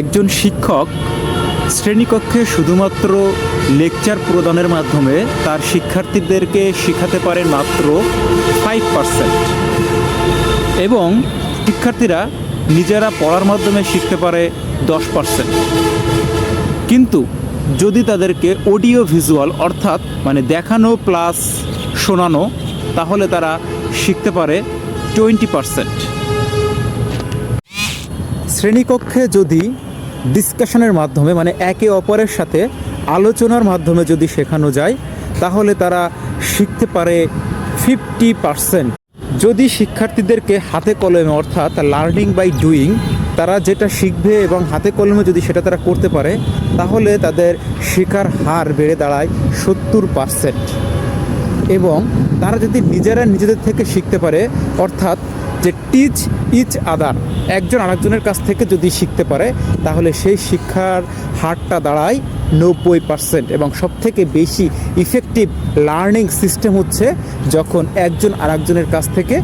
একজন শিক্ষক শ্রেণীকক্ষে শুধুমাত্র লেকচার প্রদানের মাধ্যমে তার শিক্ষার্থীদেরকে শেখাতে পারেন মাত্র ফাইভ পার্সেন্ট এবং শিক্ষার্থীরা নিজেরা পড়ার মাধ্যমে শিখতে পারে দশ পার্সেন্ট কিন্তু যদি তাদেরকে অডিও ভিজুয়াল অর্থাৎ মানে দেখানো প্লাস শোনানো, তাহলে তারা শিখতে পারে টোয়েন্টি পার্সেন্ট শ্রেণীকক্ষে যদি ডিসকাশনের মাধ্যমে মানে একে অপরের সাথে আলোচনার মাধ্যমে যদি শেখানো যায়, তাহলে তারা শিখতে পারে ফিফটি পারসেন্ট যদি শিক্ষার্থীদেরকে হাতে কলমে, অর্থাৎ লার্নিং বাই ডুইং তারা যেটা শিখবে এবং হাতে কলমে যদি সেটা তারা করতে পারে, তাহলে তাদের শেখার হার বেড়ে দাঁড়ায় সত্তর পারসেন্ট এবং তারা যদি নিজেরা নিজেদের থেকে শিখতে পারে, অর্থাৎ যে টিচ ইচ আদার একজন আরেকজনের কাছ থেকে যদি শিখতে পারে, তাহলে সেই শিক্ষার হারটা দাঁড়ায় নব্বই পার্সেন্ট এবং সবথেকে বেশি ইফেক্টিভ লার্নিং সিস্টেম হচ্ছে যখন একজন আরেকজনের কাছ থেকে